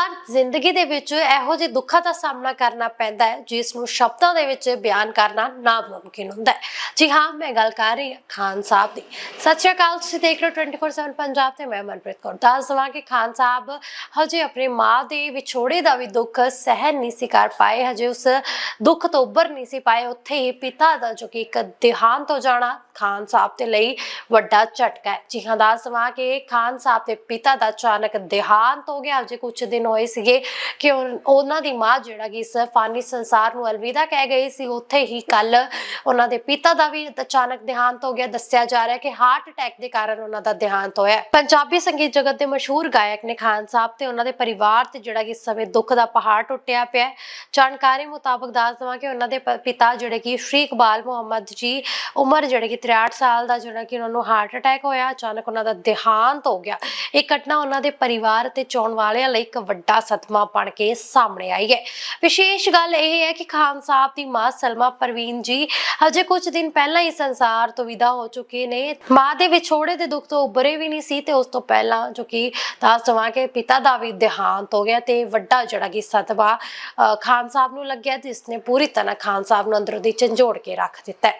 ਵਾਰ ਜ਼ਿੰਦਗੀ ਦੇ ਵਿੱਚ ਇਹੋ ਜਿਹੇ ਦੁੱਖਾਂ ਦਾ ਸਾਹਮਣਾ ਕਰਨਾ ਪੈਂਦਾ ਹੈ, ਜਿਸ ਨੂੰ ਸ਼ਬਦਾਂ ਦੇ ਵਿੱਚ ਬਿਆਨ ਕਰਨਾ ਨਾਮੁਮਕਿਨ ਹੁੰਦਾ ਹੈ। ਜੀ ਹਾਂ, ਮੈਂ ਗੱਲ ਕਰ ਰਹੀ ਹਾਂ ਖਾਨ ਸਾਹਿਬ ਦੀ। ਸਤਿ ਸ਼੍ਰੀ ਅਕਾਲ, ਤੁਸੀਂ ਦੇਖ ਰਹੇ ਹੋ 24/7 ਪੰਜਾਬ ਤੇ ਮੈਂ ਮਨਪ੍ਰੀਤ ਕੌਰ। ਦੱਸ ਦੇਵਾਂ ਕਿ ਖਾਨ ਸਾਹਿਬ ਹਜੇ ਆਪਣੀ ਮਾਂ ਦੇ ਵਿਛੋੜੇ ਦਾ ਵੀ ਦੁੱਖ ਸਹਿਨ ਨਹੀਂ ਸੀ ਕਰ ਪਾਏ, ਹਜੇ ਉਸ ਦੁੱਖ ਤੋਂ ਉੱਭਰ ਨਹੀਂ ਸੀ ਪਾਏ। ਉੱਥੇ ਹੀ ਪਿਤਾ ਦਾ ਜੋ ਕਿ ਇੱਕ ਦੇਹਾਂਤ ਹੋ ਜਾਣਾ ਖਾਨ ਸਾਹਿਬ ਦੇ ਲਈ ਵੱਡਾ ਝਟਕਾ ਹੈ। ਜੀ ਹਾਂ, ਦੱਸ ਦੇਵਾਂ ਕਿ ਖਾਨ ਸਾਹਿਬ ਦੇ ਪਿਤਾ ਦਾ ਅਚਾਨਕ ਦੇਹਾਂਤ ਹੋ ਗਿਆ। ਅਜੇ ਕੁਝ ਦਿਨ ਹੋਏ ਸੀਗੇ ਕਿ ਉਹਨਾਂ ਦੀ ਮਾਂ ਜਿਹੜਾ ਕਿ ਇਸ ਫਾਨੀ ਸੰਸਾਰ ਨੂੰ ਅਲਵਿਦਾ ਕਹਿ ਗਈ ਸੀ, ਉੱਥੇ ਹੀ ਕੱਲ ਉਹਨਾਂ ਦੇ ਪਿਤਾ ਦਾ ਵੀ ਅਚਾਨਕ ਦੇਹਾਂਤ ਹੋ ਗਿਆ। ਦੱਸਿਆ ਜਾ ਰਿਹਾ ਕਿ ਹਾਰਟ ਅਟੈਕ ਦੇ ਕਾਰਨ ਉਹਨਾਂ ਦਾ ਦੇਹਾਂਤ ਹੋਇਆ ਪੰਜਾਬੀ ਸੰਗੀਤ ਜਗਤ ਦੇ ਮਸ਼ਹੂਰ ਗਾਇਕ ਨੇ ਖਾਨ ਸਾਹਿਬ ਤੇ ਉਹਨਾਂ ਦੇ ਪਰਿਵਾਰ ਤੇ ਜਿਹੜਾ ਕਿ ਇਸ ਸਮੇਂ ਦੁੱਖ ਦਾ ਪਹਾੜ ਟੁੱਟਿਆ ਪਿਆ ਜਾਣਕਾਰੀ ਮੁਤਾਬਕ ਦੱਸ ਦਵਾਂ ਕਿ ਉਹਨਾਂ ਦੇ ਪਿਤਾ ਜਿਹੜੇ ਕਿ ਸ਼੍ਰੀ ਇਕਬਾਲ ਮੁਹੰਮਦ ਜੀ, ਉਮਰ ਜਿਹੜੇ ਕਿ 63 ਸਾਲ ਦਾ ਜਿਹੜਾ ਕਿ ਉਹਨਾਂ ਨੂੰ ਹਾਰਟ ਅਟੈਕ ਹੋਇਆ ਅਚਾਨਕ ਉਹਨਾਂ ਦਾ ਦੇਹਾਂਤ ਹੋ ਗਿਆ। ਇਹ ਘਟਨਾ ਉਹਨਾਂ ਦੇ ਪਰਿਵਾਰ ਤੇ ਚਾਹਣ ਵਾਲਿਆਂ ਲਈ ਇੱਕ ਵੱਡਾ ਸਦਮਾ ਬਣ ਕੇ ਸਾਹਮਣੇ ਆਈ ਹੈ। ਵਿਸ਼ੇਸ਼ ਗੱਲ ਇਹ ਹੈ ਕਿ ਖਾਨ ਸਾਹਿਬ ਦੀ ਮਾਂ ਸਲਮਾ ਪਰਵੀਨ ਜੀ ਹਜੇ ਕੁਝ ਦਿਨ ਪਹਿਲਾਂ ਹੀ ਸੰਸਾਰ ਤੋਂ ਵਿਦਾ ਹੋ ਚੁੱਕੇ ਨੇ। ਮਾਂ ਦੇ ਵਿਛੋੜੇ ਦੇ ਦੁੱਖ ਤੋਂ ਉੱਭਰੇ ਵੀ ਨਹੀਂ ਸੀ ਤੇ ਉਸ ਤੋਂ ਪਹਿਲਾਂ ਜੋ ਕਿ ਦੱਸ ਦੇਵਾਂ ਕਿ ਪਿਤਾ ਦਾ ਵੀ ਦੇਹਾਂਤ ਹੋ ਗਿਆ ਤੇ ਵੱਡਾ ਜਿਹੜਾ ਕਿ ਸਦਮਾ ਅ, ਖਾਨ ਸਾਹਿਬ ਨੂੰ ਲੱਗਿਆ ਜਿਸ ਨੇ ਪੂਰੀ ਤਰ੍ਹਾਂ ਖਾਨ ਸਾਹਿਬ ਨੂੰ ਅੰਦਰੋਂ ਦੀ ਝੰਜੋੜ ਕੇ ਰੱਖ ਦਿੱਤਾ